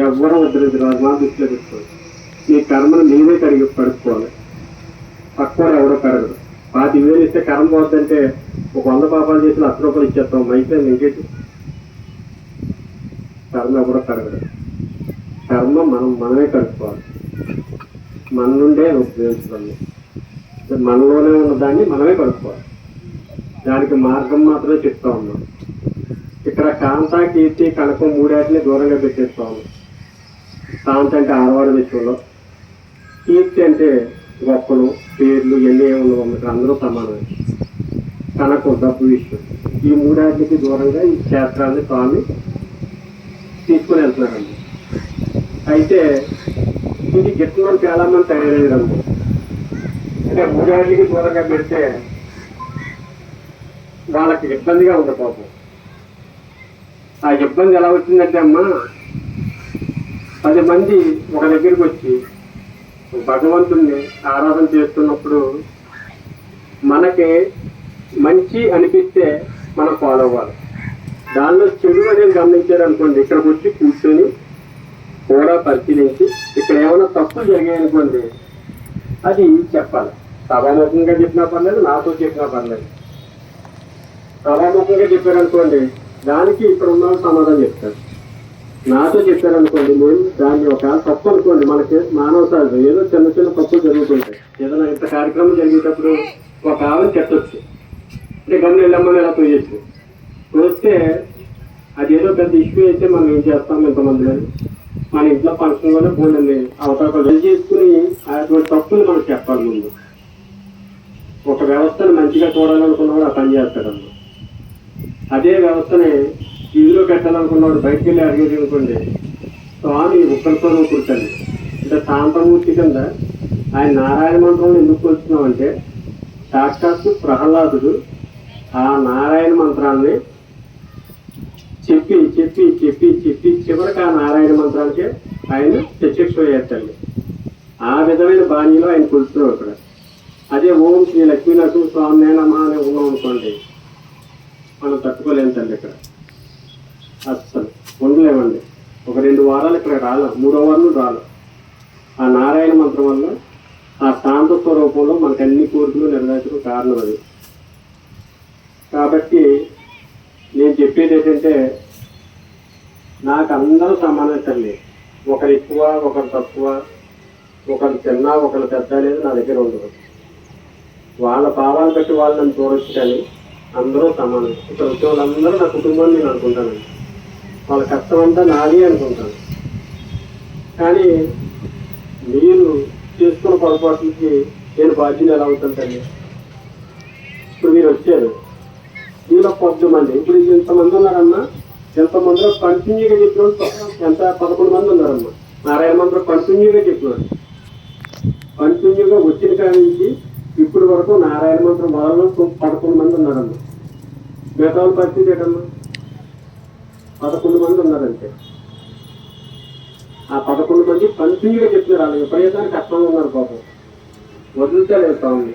ఎవ్వరూ వద్దలేదు అది మా దృష్టిలో పెట్టుకోవాలి నీ కర్మను నీవే కడిగి కడుక్కోవాలి పక్కన ఎవడో కడగదు పాతి వేలు ఇస్తే కర్మ పోద్దంటే ఒక వంద పాపాలు చేసిన అత్త రూపాయలు ఇచ్చేస్తాం. అయితే ఇంకేంటి కర్మ ఎవడో కడగదు కర్మ మనం మనమే కడుక్కోవాలి. మన నుండే ఉపయోగించడం. మనలోనే ఉన్న దాన్ని మనమే కడుక్కోవాలి. దానికి మార్గం మాత్రమే చెప్తా ఉన్నాం. ఇక్కడ కాంత కీర్తి కనకం మూడాటిని దూరంగా పెట్టేస్తా ఉన్నాం. కాంత అంటే ఆడవాడి విషయంలో కీర్తి అంటే గొప్పలు పేర్లు ఎన్ని ఉండవు అందరూ సమానమే. తనకు డబ్బు విషయం. ఈ మూడాటికి దూరంగా ఈ క్షేత్రాన్ని స్వామి తీసుకుని వెళ్తున్నారండి. అయితే ఇది గిట్టడం చాలా మంది తయారయ్యారు అంటే మూడాటికి దూరంగా పెడితే వాళ్ళకి ఇబ్బందిగా ఉంది పాపం. ఆ ఇబ్బంది ఎలా వచ్చిందంటే అమ్మా పది మంది ఒక దగ్గరికి వచ్చి భగవంతుణ్ణి ఆరాధన చేస్తున్నప్పుడు మనకి మంచి అనిపిస్తే మనం ఫాలో అవ్వాలి. దానిలో చెడు అనేది గమనించారు అనుకోండి ఇక్కడికి వచ్చి కూర్చొని కూడా పరిశీలించి ఇక్కడ ఏమైనా తప్పులు జరిగాయనుకోండి అది చెప్పాలి. సభాముఖంగా చెప్పినా పర్లేదు నాతో చెప్పినా పర్లేదు. సభాముఖంగా చెప్పారనుకోండి దానికి ఇక్కడ ఉన్న సమాధానం చెప్తారు. నాతో చెప్పారనుకోండి నేను దాన్ని ఒక తప్పు అనుకోండి. మనకి మానవ సహజం ఏదో చిన్న చిన్న తప్పులు జరుగుతుంటాయి. ఏదైనా ఇంత కార్యక్రమం జరిగేటప్పుడు ఒక ఆవిడ చెట్టొచ్చు అంటే గమని వెళ్ళమ్మని ఎలా తోయచ్చు అది అదేదో పెద్ద ఇష్యూ అయితే మనం ఏం చేస్తాం ఇంతమంది మన ఇంట్లో ఫంక్షన్ కూడా పోయింది అవకాశాలు చేసుకుని అటువంటి తప్పులు మనకు చెప్పాలి ముందు. ఒక వ్యవస్థను మంచిగా చూడాలనుకున్నవాడు ఆ పని చేస్తాడమ్మా. అదే వ్యవస్థని ఇల్లు పెట్టాలనుకున్నవాడు బయటికి వెళ్ళి అడిగేది అనుకోండి స్వామి ఒక్కరితో కూర్చొని అంటే శాంతమూర్తి కింద ఆయన నారాయణ మంత్రం ఎందుకు వస్తున్నామంటే సాక్షాత్తు ప్రహ్లాదుడు ఆ నారాయణ మంత్రాన్ని చెప్పి చెప్పి చెప్పి చెప్పి చివరికి ఆ నారాయణ మంత్రానికి ఆయన ప్రత్యక్షమయ్యేటండి ఆ విధమైన బాణీలో ఆయన కూర్చున్నాడు ఇక్కడ అదే ఓం శ్రీ లక్ష్మీ నరసింహ స్వామి నమ అని ఉన్నాం అనుకోండి మనం తట్టుకోలేము తండ్రి ఇక్కడ. అస్సలు ఉండలేమండి ఒక రెండు వారాలు ఇక్కడ రాల మూడో వారం రాల. ఆ నారాయణ మంత్రం వల్ల ఆ శాంత స్వరూపంలో మనకు అన్ని కోరికలు నెరవేర్చడం కారణం అది. కాబట్టి నేను చెప్పేది ఏంటంటే నాకు అందరూ సమానం తల్లి. ఒకరు ఎక్కువ ఒకరు తక్కువ ఒకరు చిన్న ఒకరు పెద్ద అనేది నా దగ్గర ఉండదు. వాళ్ళ భావాలు బట్టి వాళ్ళు నన్ను చూడొచ్చు కానీ అందరూ సమానం. ఇక్కడ వచ్చే వాళ్ళందరూ నా కుటుంబాన్ని నేను అనుకుంటానండి. వాళ్ళ కష్టం అంతా నాది అనుకుంటాను కానీ మీరు చేసుకున్న పొరపాట్లకి నేను బాధ్యత ఎలా అవుతాను తల్లి? ఇప్పుడు మీరు వచ్చారు. మీలో కొద్ది ఇప్పుడు ఎంతమంది ఉన్నారమ్మా. ఎంతమందిలో కంటిన్యూగా చెప్పిన ఎంత? పదకొండు మంది ఉన్నారమ్మా. నారాయణ మంత్రం కంటిన్యూగా చెప్పినారు కంటిన్యూగా వచ్చిన కాడి నుంచి ఇప్పుడు వరకు నారాయణ మంత్రం మొదలు పదకొండు మంది ఉన్నారమ్మా. మిగతా పరిస్థితి ఏంటమ్మా? పదకొండు మంది ఉన్నారంటే ఆ పదకొండు మంది కంటిన్యూగా చెప్తున్నారు వాళ్ళు. విపరీతానికి కష్టంగా ఉన్నారు పాపం. వదులుతారు స్వామి.